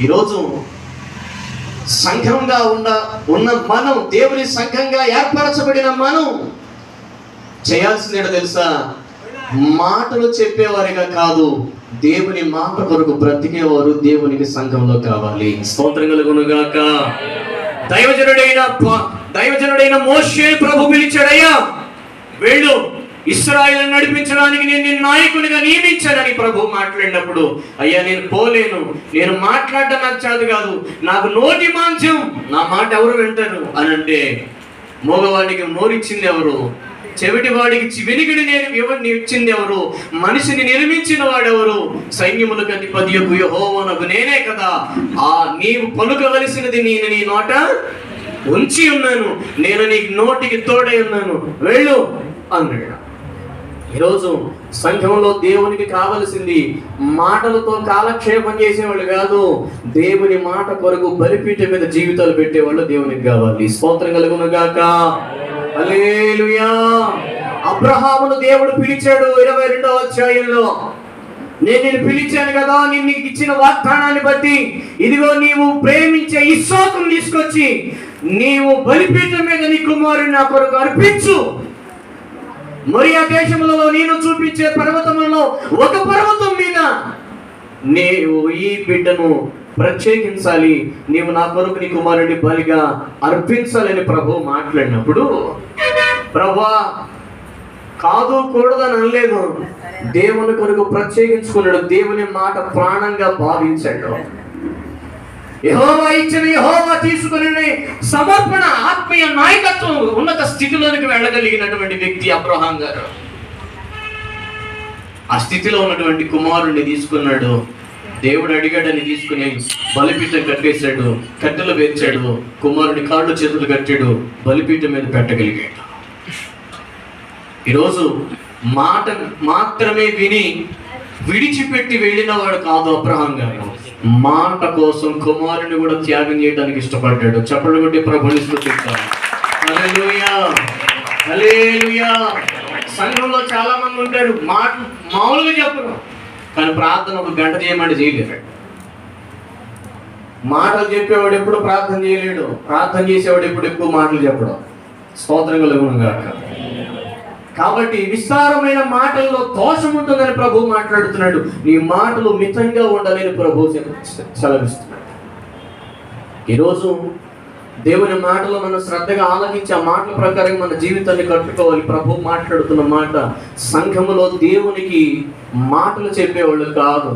ఈరోజు సంఘంగా ఉన్న ఉన్న మనం దేవుని సంఘంగా ఏర్పరచబడిన మనం చేయాల్సింది తెలుసా? మాటలు చెప్పేవారిగా కాదు దేవుని మాట కొరకు బ్రతికేవారు దేవునికి సంఘంలో కావాలి. స్తోత్రం కలుగునుగాక దైవజనుడైన దైవజనుడైన మోషే ప్రభు పిలిచాడయ్యా వెళ్ళు. ఇస్రాయల్ నడిపించడానికి నేను నేను నాయకునిగా నియమించానని ప్రభు మాట్లాడినప్పుడు అయ్యా నేను పోలేను. నేను మాట్లాడడం నాకు కాదు. నాకు నోటి మాంసం నా మాట ఎవరు వింటారు? అని అంటే మగవాడికి నోరిచ్చింది ఎవరు? చెవిటి వాడికి చి- నేను ఎవరిని ఇచ్చింది ఎవరు? మనిషిని నిర్మించిన వాడెవరు? సైన్యములకు అధిపతి యహోవనకు నేనే కదా. ఆ నీవు పలుకవలసినది నేను నీ నోట ఉంచి ఉన్నాను. నేను నీ నోటికి తోడై ఉన్నాను. వెళ్ళు అన్నాడు. ఈరోజు సంఘంలో దేవునికి కావలసింది మాటలతో కాలక్షేపం చేసేవాళ్ళు కాదు దేవుని మాట కొరకు బలిపీఠ మీద జీవితాలు పెట్టేవాళ్ళు దేవునికి కావాలి. స్తోత్రం కలుగును గాక. అబ్రహామును దేవుడు పిలిచాడు ఇరవై రెండవ అధ్యాయంలో. నేను నేను పిలిచాను కదా నేను నీకు ఇచ్చిన వాగ్దానాన్ని బట్టి. ఇదిగో నీవు ప్రేమించే ఇస్సాకును తీసుకొచ్చి నీవు బలిపీఠం మీద నీ కుమారుని నా కొరకు అర్పించు. మరియా దేశములలో నేను చూపించే పర్వతములలో ఒక పర్వతం మీద నీవు ఈ బిడ్డను ప్రత్యేకించాలి. నీవు నా కొరకు నీ కుమారుడి బలిగా అర్పించాలని ప్రభు మాట్లాడినప్పుడు ప్రభా కాదు కూడదని అనలేదు. దేవుని కొరకు ప్రత్యేకించుకున్నాడు. దేవుని మాట ప్రాణంగా భావించాడు. యహోవా ఇచ్చిన యహోవా తీసుకుని సమర్పణ ఆత్మీయ నాయకత్వం ఉన్నత స్థితిలోనికి వెళ్ళగలిగినటువంటి వ్యక్తి అబ్రహాం గారు. ఆ స్థితిలో ఉన్నటువంటి కుమారుణ్ణి తీసుకున్నాడు. దేవుడు అడిగాడని తీసుకుని బలిపీఠం కట్టేశాడు కట్టెలు పేర్చాడు కుమారుడి కాళ్ళు చేతులు కట్టాడు బలిపీఠం మీద పెట్టగలిగాడు. ఈరోజు మాట మాత్రమే విని విడిచిపెట్టి వెళ్ళిన వాడు కాదు అబ్రహాం గారు. మాట కోసం కుమారుని కూడా త్యాగం చేయడానికి ఇష్టపడ్డాడు. చెప్పలు కొట్టి ప్రభుని స్తుతిస్తాను సంఘంలో చాలా మంది ఉంటారు. మాట మామూలుగా చెప్పరు. కానీ ప్రార్థన ఒక గంట చేయమంటే చేయలేరు. మాటలు చెప్పేవాడు ఎప్పుడు ప్రార్థన చేయలేడు. ప్రార్థన చేసేవాడు ఎప్పుడు ఎక్కువ మాటలు చెప్పడం. స్తోత్రంగా కలుగును కాబట్టి విస్తారమైన మాటల్లో దోషం ఉంటుందని ప్రభు మాట్లాడుతున్నాడు. నీ మాటలు మితంగా ఉండలేని ప్రభు సెలవిస్తున్నాడు. ఈరోజు దేవుని మాటలు మనం శ్రద్ధగా ఆలకించి ఆ మాటల ప్రకారం మన జీవితాన్ని కట్టుకోవాలి. ప్రభు మాట్లాడుతున్న మాట సంఘములో దేవునికి మాటలు చెప్పేవాళ్ళు కాదు.